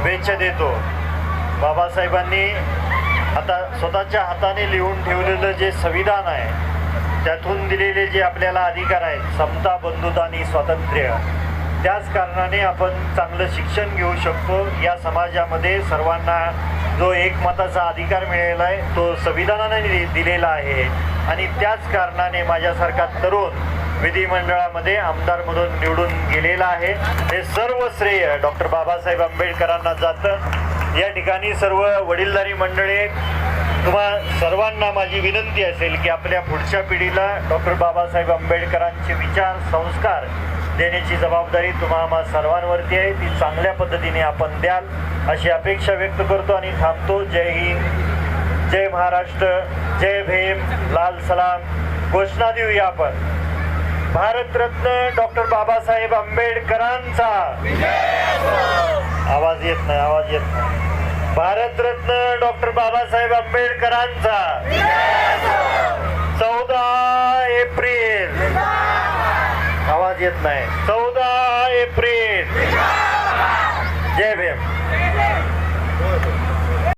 शुभेच्छा देतो. बाबासाहेबांनी आता स्वतःच्या हाताने लिहून ठेवलेलं जे संविधान आहे त्यातून दिलेले जे आपल्याला अधिकार आहेत समता बंधुता आणि स्वातंत्र्य त्याच कारणाने आपण चांगलं शिक्षण घेऊ शकतो. या समाजामध्ये सर्वांना जो एकमताचा अधिकार मिळालेला आहे तो संविधानाने दि- दिलेला आहे. आणि त्याच कारणाने माझ्यासारखा तरुण विधिमंडळामध्ये आमदार म्हणून निवडून गेलेला आहे. हे सर्व श्रेय डॉक्टर बाबासाहेब आंबेडकरांना जातं. या ठिकाणी सर्व वडीलधारी मंडळे तुम्हा सर्वांना माझी विनंती असेल की आपल्या पुढच्या पिढीला डॉक्टर बाबासाहेब आंबेडकरांचे विचार संस्कार देण्याची जबाबदारी तुम्हा आम्हा सर्वांवरती आहे. ती चांगल्या पद्धतीने आपण द्याल अशी अपेक्षा व्यक्त करतो आणि थांबतो. जय हिंद जय महाराष्ट्र जय भीम लाल सलाम. घोषणा देऊया आपण. भारतरत्न डॉक्टर बाबासाहेब आंबेडकरांचा. आवाज येत नाही आवाज येत नाही. भारतरत्न डॉक्टर बाबासाहेब आंबेडकरांचा. चौदा एप्रिल. आवाज येत नाही. चौदा एप्रिल. जय भीम.